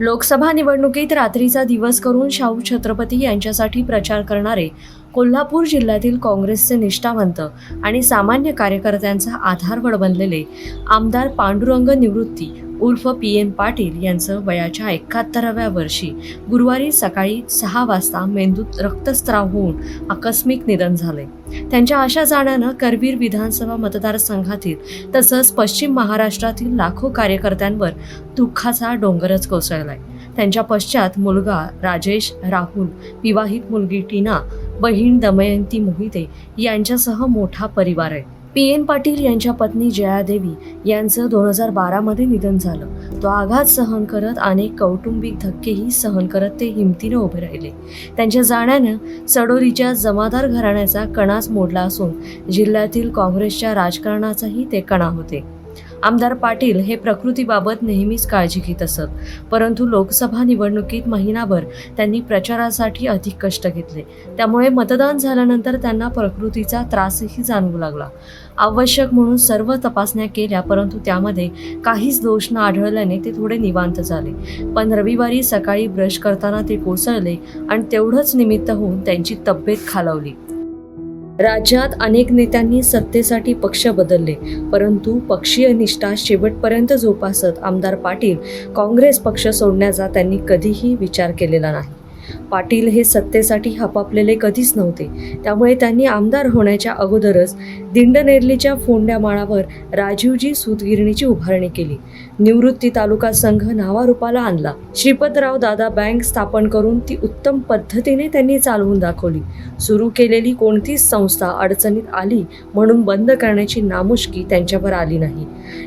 लोकसभा निवडणुकीत रात्रीचा दिवस करून शाहू छत्रपती यांच्यासाठी प्रचार करणारे कोल्हापूर जिल्ह्यातील काँग्रेसचे निष्ठावंत आणि सामान्य कार्यकर्त्यांचा आधारवड बनलेले आमदार पांडुरंग निवृत्ती उर्फ पी एन पाटील यांचं वयाच्या एकाहत्तराव्या वर्षी गुरुवारी सकाळी सहा वाजता मेंदूत रक्तस्त्राव होऊन आकस्मिक निधन झाले. त्यांच्या अशा जाण्यानं करवीर विधानसभा मतदारसंघातील तसंच पश्चिम महाराष्ट्रातील लाखो कार्यकर्त्यांवर दुःखाचा डोंगरच कोसळलाय. त्यांच्या पश्चात मुलगा राजेश राहुल विवाहित मुलगी टीना बहीण दमयंती मोहिते यांच्यासह मोठा परिवार आहे. पी एन पाटील यांच्या पत्नी जयादेवी यांचं दोन हजार बारामध्ये निधन झालं. तो आघात सहन करत अनेक कौटुंबिक धक्केही सहन करत ते हिमतीने उभे राहिले. त्यांच्या जाण्यानं सडोरीच्या जमादार घराण्याचा कणाच मोडला असून जिल्ह्यातील काँग्रेसच्या राजकारणाचाही ते कणा होते. आमदार पाटील हे प्रकृतीबाबत नेहमीच काळजी घेत असत. परंतु लोकसभा निवडणुकीत महिनाभर त्यांनी प्रचारासाठी अधिक कष्ट घेतले. त्यामुळे मतदान झाल्यानंतर त्यांना प्रकृतीचा त्रासही जाणवू लागला. आवश्यक म्हणून सर्व तपासण्या केल्या परंतु त्यामध्ये काहीच दोष न आढळल्याने ते थोडे निवांत झाले. पण रविवारी सकाळी ब्रश करताना ते कोसळले आणि तेवढंच निमित्त होऊन त्यांची तब्येत खालावली. राज्यात अनेक नेत्यांनी सत्तेसाठी पक्ष बदलले परंतु पक्षीय निष्ठा शेवटपर्यंत जोपासत आमदार पाटील काँग्रेस पक्ष सोडण्याचा त्यांनी कधीही विचार केलेला नाही. पाटील हे सत्तेसाठी हपापलेले कधीच नव्हते. त्यामुळे त्यांनी आमदार होण्याच्या अगोदरच दिंडनेरलीच्या फोंड्या माळावर राजीवजी सूतगिरणीची उभारणी केली. निवृत्ती तालुका संघ नावारूपाला आणला. श्रीपतराव दादा बँक स्थापन करून ती उत्तम पद्धतीने त्यांनी चालवून दाखवली. सुरू केलेली कोणतीच संस्था अडचणीत आली म्हणून बंद करण्याची नामुष्की त्यांच्यावर आली नाही.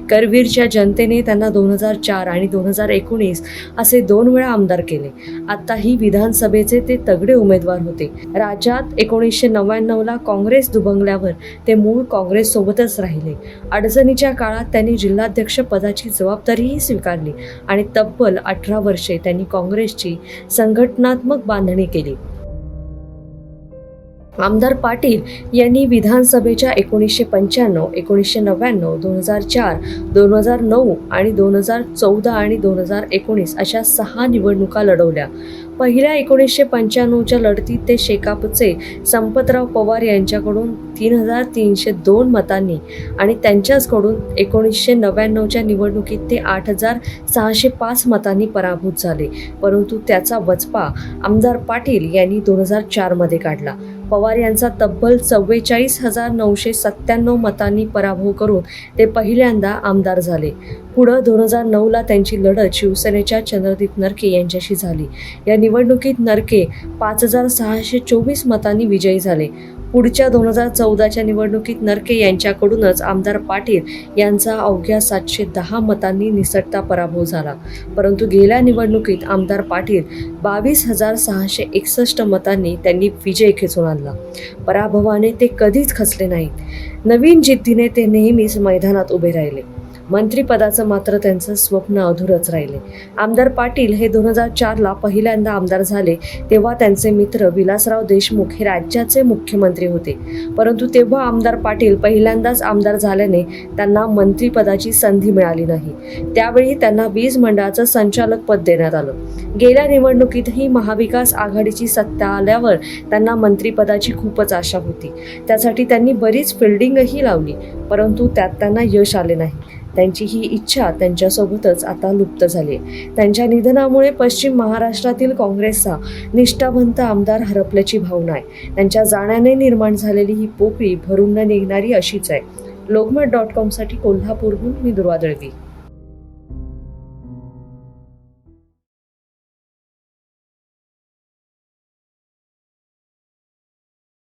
करवीरच्या जनतेने त्यांना दोन हजार चार आणि दोन हजार एकोणीस असे दोन वेळा आमदार केले. आत्ताही विधानसभेचे ते तगडे उमेदवार होते. राज्यात एकोणीसशे नव्याण्णवला काँग्रेस दुभंगल्यावर ते मूळ काँग्रेस सोबतच राहिले. अडचणीच्या काळात त्यांनी जिल्हाध्यक्ष पदाची जबाबदारीही स्वीकारली आणि तब्बल अठरा वर्षे त्यांनी काँग्रेसची संघटनात्मक बांधणी केली. आमदार पाटील यांनी विधानसभेच्या एकोणीसशे पंच्याण्णव एकोणीसशे नव्याण्णव दोन हजार चार दोन हजार नऊ आणि दोन हजार चौदा आणि दोन हजार एकोणीस अशा सहा निवडणुका लढवल्या. पहिल्या एकोणीसशे पंच्याण्णवच्या लढतीत ते शेकापचे संपतराव पवार यांच्याकडून तीन हजार तीनशे दोन मतांनी आणि त्यांच्याचकडून एकोणीसशे नव्याण्णवच्या निवडणुकीत ते आठ हजार सहाशे पाच मतांनी पराभूत झाले. परंतु त्याचा वचपा आमदार पाटील यांनी दोन हजार चारमध्ये काढला. पवार यांचा तब्बल चव्वेचाळीस हजार नऊशे सत्त्याण्णव मतांनी पराभव करून ते पहिल्यांदा आमदार झाले. पुढं दोन हजार नऊला त्यांची लढत शिवसेनेच्या चंद्रदीप नरके यांच्याशी झाली. या निवडणुकीत नरके पाच हजार सहाशे चोवीस मतांनी विजयी झाले. पुढच्या दोन हजार चौदाच्या निवडणुकीत नरके यांच्याकडूनच आमदार पाटील यांचा अवघ्या सातशे दहा मतांनी निसटता पराभव झाला. परंतु गेल्या निवडणुकीत आमदार पाटील बावीस हजार सहाशे एकसष्ट मतांनी त्यांनी विजय खेचून आणला. पराभवाने ते कधीच खचले नाहीत. नवीन जिद्दीने ते नेहमीच मैदानात उभे राहिले. मंत्रिपदाचं मात्र त्यांचं स्वप्न अधुरच राहिले. आमदार पाटील हे दोन हजार चारला पहिल्यांदा आमदार झाले तेव्हा त्यांचे मित्र विलासराव देशमुख हे राज्याचे मुख्यमंत्री होते. परंतु तेव्हा आमदार पाटील पहिल्यांदाच आमदार झाल्याने त्यांना मंत्रिपदाची संधी मिळाली नाही. त्यावेळी त्यांना वीज मंडळाचं संचालक पद देण्यात आलं. गेल्या निवडणुकीतही महाविकास आघाडीची सत्ता आल्यावर त्यांना मंत्रिपदाची खूपच आशा होती. त्यासाठी त्यांनी बरीच फिल्डिंगही लावली परंतु त्यात त्यांना यश आले नाही. त्यांची ही इच्छा त्यांच्यासोबतच आता लुप्त झाली. त्यांच्या निधनामुळे पश्चिम महाराष्ट्रातील काँग्रेसचा निष्ठावंत आमदार हरपल्याची भावना आहे. त्यांच्या जाण्याने निर्माण झालेली ही पोकळी भरून न निघणारी अशीच आहे. लोकमत डॉट कॉमसाठी कोल्हापूरहून मी दुर्वा दळवी.